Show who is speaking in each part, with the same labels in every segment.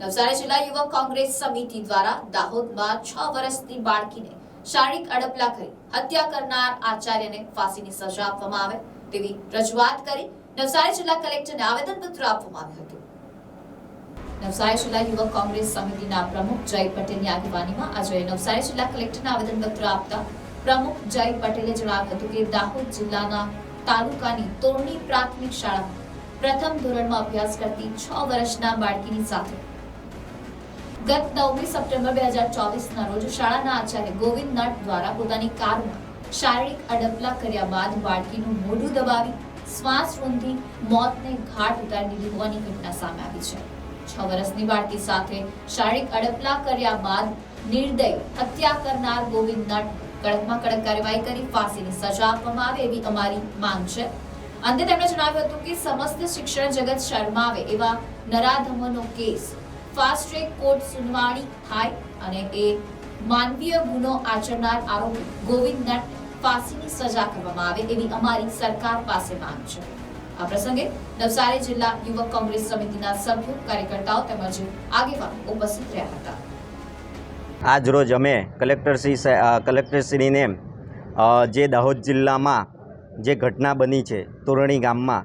Speaker 1: નવસારી જિલ્લા યુવક કોંગ્રેસ સમિતિ દ્વારા દાહોદમાં છ વર્ષની બાળકીને શારીરિક અડપલા કરી હત્યા કરનાર આચાર્યને ફાંસીની સજા આપવામાં આવે તેવી રજૂઆત કરી નવસારી જિલ્લા કલેક્ટરને આવેદનપત્ર આપવામાં આવ્યું હતું. નવસારી જિલ્લા યુવક કોંગ્રેસ સમિતિના પ્રમુખ જય પટેલની આગેવાનીમાં આજે નવસારી જિલ્લા કલેક્ટરને આવેદનપત્ર આપતા પ્રમુખ જય પટેલે જણાવ્યું હતું કે દાહોદ જિલ્લાના તાલુકાની તોરણી પ્રાથમિક શાળામાં પ્રથમ ધોરણમાં અભ્યાસ કરતી છ વર્ષના બાળકીની સાથે ગત નવમી સપ્ટેમ્બર બે હજાર ચોવીસના રોજ શાળાના આચાર્ય ગોવિંદ નટ દ્વારા પોતાની કારમાં શારીરિક અડપલા કર્યા બાદ બાળકીનું મોઢું દબાવી શ્વાસ રૂંધી મોતને ઘાટ ઉતારી દીધી હોવાની ઘટના સામે આવી છે. છ વર્ષની બાળકી સાથે શારીરિક અડપલા કર્યા બાદ નિર્દય હત્યા કરનાર ગોવિંદ નટ કડકમાં કડક કાર્યવાહી કરી ફાંસીની સજા આપવામાં આવે એવી અમારી માંગ છે. અંતે તેમણે જણાવ્યું હતું કે સમસ્ત શિક્ષણ જગત શરમાવે એવા નરાધમનો કેસ ફાસ્ટ ટ્રેક કોર્ટ સુનવાણી થાય અને એ માનવીય ગુનો આચરનાર આરોપી ગોવિંદ નટ ફાંસીની સજા કરવામાં આવે એવી અમારી સરકાર પાસે માંગ છે. આ પ્રસંગે નવસારી જિલ્લા યુવક કોંગ્રેસ સમિતિના સભ્યો, કાર્યકર્તાઓ તેમજ આગેવાન ઉપસ્થિત રહ્યા હતા.
Speaker 2: આજ રોજ અમે કલેક્ટરશ્રી કલેક્ટરશ્રીને જે દાહોદ જિલ્લામાં જે ઘટના બની છે, તોરણી ગામમાં,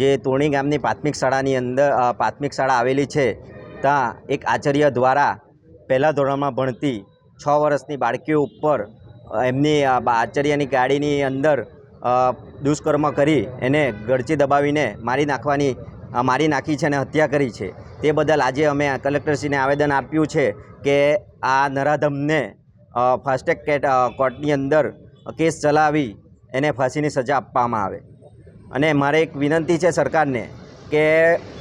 Speaker 2: જે તોરણી ગામની પ્રાથમિક શાળાની અંદર પ્રાથમિક શાળા આવેલી છે ત્યાં એક આચાર્ય દ્વારા પહેલાં ધોરણમાં ભણતી છ વર્ષની બાળકીઓ ઉપર એમની આચાર્યની ગાડીની અંદર દુષ્કર્મ કરી એને ગળચી દબાવીને મારી નાખવાની મારી નાખી છે અને હત્યા કરી છે. તે બદલ આજે અમે કલેક્ટરશ્રીને આવેદન આપ્યું છે કે આ નરાધમને ફાસ્ટેગ કેટ કોર્ટની અંદર કેસ ચલાવી એને ફાંસીની સજા આપવામાં આવે. અને મારે એક વિનંતી છે સરકારને કે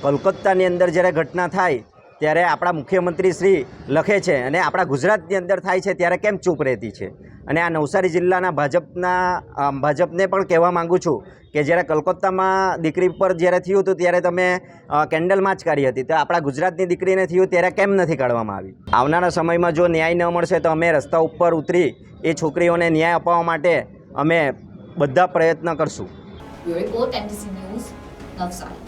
Speaker 2: કોલકાતાની અંદર જ્યારે ઘટના થાય ત્યારે આપણા મુખ્યમંત્રી શ્રી લખે છે અને આપણા ગુજરાતની અંદર થાય છે ત્યારે કેમ ચૂપ રહેતી છે? અને આ નવસારી જિલ્લાના ભાજપના ભાજપને પણ કહેવા માગું છું કે જ્યારે કલકત્તામાં દીકરી પર જ્યારે થયું હતું ત્યારે તમે કેન્ડલમાં કેન્ડલ માર્ચ કરી હતી. તો આપણા ગુજરાતની દીકરીને થયું ત્યારે કેમ નથી કાઢવામાં આવી? આવનારા સમયમાં જો ન્યાય ન મળશે તો અમે રસ્તા ઉપર ઉતરી એ છોકરીઓને ન્યાય અપાવવા માટે અમે બધા પ્રયત્ન કરશું.
Speaker 1: નવસારી